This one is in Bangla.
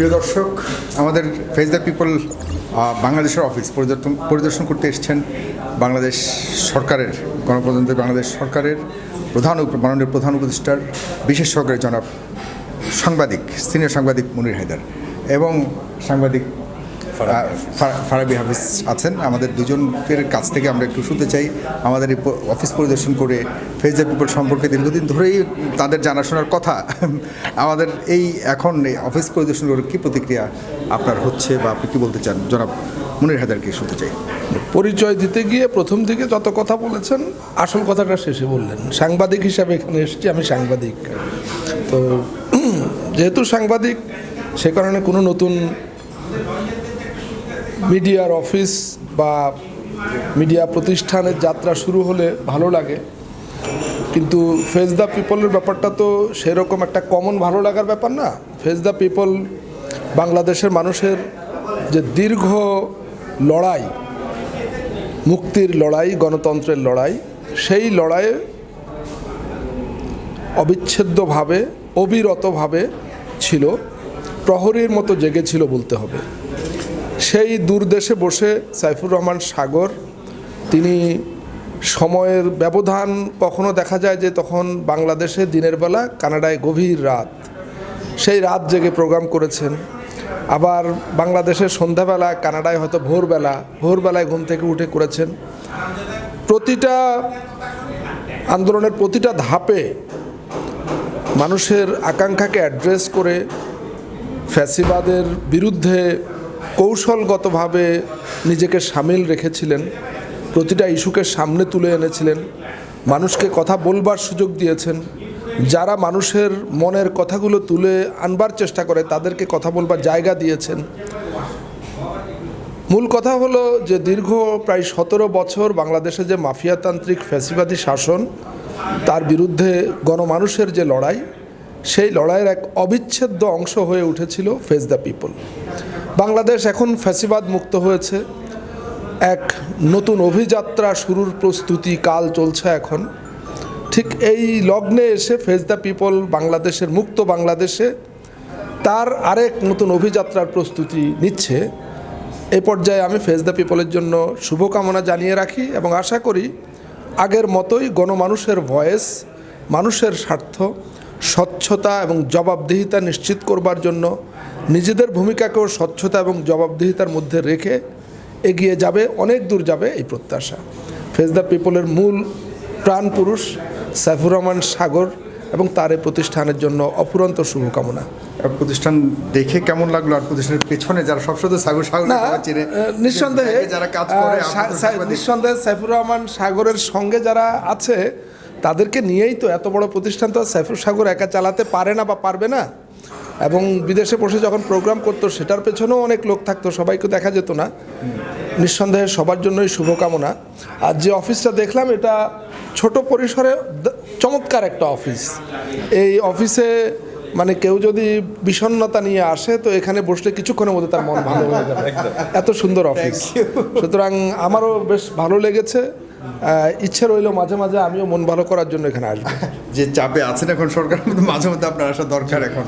প্রিয় দর্শক, আমাদের ফেস দ্য পিপল বাংলাদেশের অফিস পরিদর্শন পরিদর্শন করতে এসছেন বাংলাদেশ সরকারের, গণপ্রজাতন্ত্রী বাংলাদেশ সরকারের প্রধান মাননীয় প্রধান উপদেষ্টার, বিশেষ সহকারী জনাব সাংবাদিক সিনিয়র সাংবাদিক মুনির হায়দার এবং সাংবাদিক ফারাবি হাফিজ আছেন। আমাদের দুজনের কাছ থেকে আমরা একটু শুনতে চাই। আমাদের এই অফিস পরিদর্শন করে দ্য পিপল সম্পর্কে দীর্ঘদিন ধরেই তাদের জানাশোনার কথা। আমাদের এই এখন অফিস পরিদর্শন করে কী প্রতিক্রিয়া আপনার হচ্ছে বা আপনি কী বলতে চান? জনাব মুনির হায়দারকে শুনতে চাই। পরিচয় দিতে গিয়ে প্রথম থেকে যত কথা বলেছেন আসল কথাটা শেষে বললেন। সাংবাদিক হিসাবে এখানে এসেছি আমি সাংবাদিক। তো যেহেতু সাংবাদিক সে কারণে কোনো নতুন মিডিয়ার অফিস বা মিডিয়া প্রতিষ্ঠানের যাত্রা শুরু হলে ভালো লাগে। কিন্তু ফেস দ্য পিপলের ব্যাপারটা তো সেরকম একটা কমন ভালো লাগার ব্যাপার না। ফেস দ্য পিপল বাংলাদেশের মানুষের যে দীর্ঘ লড়াই, মুক্তির লড়াই, গণতন্ত্রের লড়াই, সেই লড়াইয়ে অবিচ্ছেদ্যভাবে, অবিরতভাবে ছিল। প্রহরীর মতো জেগেছিল বলতে হবে। সেই দূরদেশে বসে সাইফুর রহমান সাগর, তিনি সময়ের ব্যবধান কখনো দেখা যায় যে তখন বাংলাদেশে দিনের বেলা কানাডায় গভীর রাত। সেই রাত জেগে প্রোগ্রাম করেছেন। আবার বাংলাদেশের সন্ধ্যাবেলা কানাডায় হয়তো ভোরবেলা, ভোরবেলায় ঘুম থেকে উঠে করেছেন। প্রতিটা আন্দোলনের প্রতিটা ধাপে মানুষের আকাঙ্ক্ষাকে অ্যাড্রেস করে ফ্যাসিবাদের বিরুদ্ধে কৌশলগতভাবে নিজেকে সামিল রেখেছিলেন, প্রতিটা ইস্যুকে সামনে তুলে এনেছিলেন, মানুষকে কথা বলবার সুযোগ দিয়েছেন, যারা মানুষের মনের কথাগুলো তুলে আনবার চেষ্টা করে তাদেরকে কথা বলবার জায়গা দিয়েছেন। মূল কথা হলো যে দীর্ঘ প্রায় সতেরো বছর বাংলাদেশে যে মাফিয়াতান্ত্রিক ফ্যাসিবাদী শাসন, তার বিরুদ্ধে গণমানুষের যে লড়াই, সেই লড়াইয়ের এক অবিচ্ছেদ্য অংশ হয়ে উঠেছিল ফেস দ্য পিপল। বাংলাদেশ এখন ফ্যাসিবাদ মুক্ত হয়েছে। এক নতুন অভিযাত্রা শুরুর প্রস্তুতি কাল চলছে এখন। ঠিক এই লগ্নে এসে ফেস দ্য পিপল বাংলাদেশের মুক্ত বাংলাদেশে তার আরেক নতুন অভিযাত্রার প্রস্তুতি নিচ্ছে। এই পর্যায়ে আমি ফেস দ্য পিপলের জন্য শুভকামনা জানিয়ে রাখি এবং আশা করি আগের মতোই গণমানুষের ভয়েস, মানুষের স্বার্থ স্বচ্ছতা এবং জবাবদিহিতা নিশ্চিত করবার জন্য নিজেদের ভূমিকাকেও স্বচ্ছতা এবং জবাবদিহিতার মধ্যে রেখে এগিয়ে যাবে অনেক দূর যাবে এই প্রত্যাশা। ফেস দ্য পিপলের মূল প্রাণ পুরুষ সাইফুর রহমান সাগর এবং তার এই প্রতিষ্ঠানের জন্য অফুরন্ত শুভকামনা। প্রতিষ্ঠান দেখে কেমন লাগল? আর প্রতিষ্ঠানের পেছনে যারা সবসময় সাগর সাগর চিনে নিঃসন্দেহে যারা কাজ করে। নিঃসন্দেহে সাইফুর রহমান সাগরের সঙ্গে যারা আছে তাদেরকে নিয়েই তো এত বড় প্রতিষ্ঠান তো আর সাইফুর সাগর একা চালাতে পারে না বা পারবে না। এবং বিদেশে বসে যখন প্রোগ্রাম করতো সেটার পেছনেও অনেক লোক থাকতো সবাইকে দেখা যেত না। নিঃসন্দেহে সবার জন্যই শুভকামনা। আর যে অফিসটা দেখলাম এটা ছোট পরিসরে চমৎকার একটা অফিস এই অফিসে মানে কেউ যদি বিষণ্ণতা নিয়ে আসে তো এখানে বসলে কিছুক্ষণের মধ্যে তার মন ভালো হয়ে যাবে। এত সুন্দর অফিস সুতরাং আমারও বেশ ভালো লেগেছে। ইচ্ছে রইল মাঝে মাঝে আমিও মন ভালো করার জন্য এখানে আসব। যে চাপে আছেন এখন সরকার মাঝে মধ্যে আপনার আসা দরকার এখন।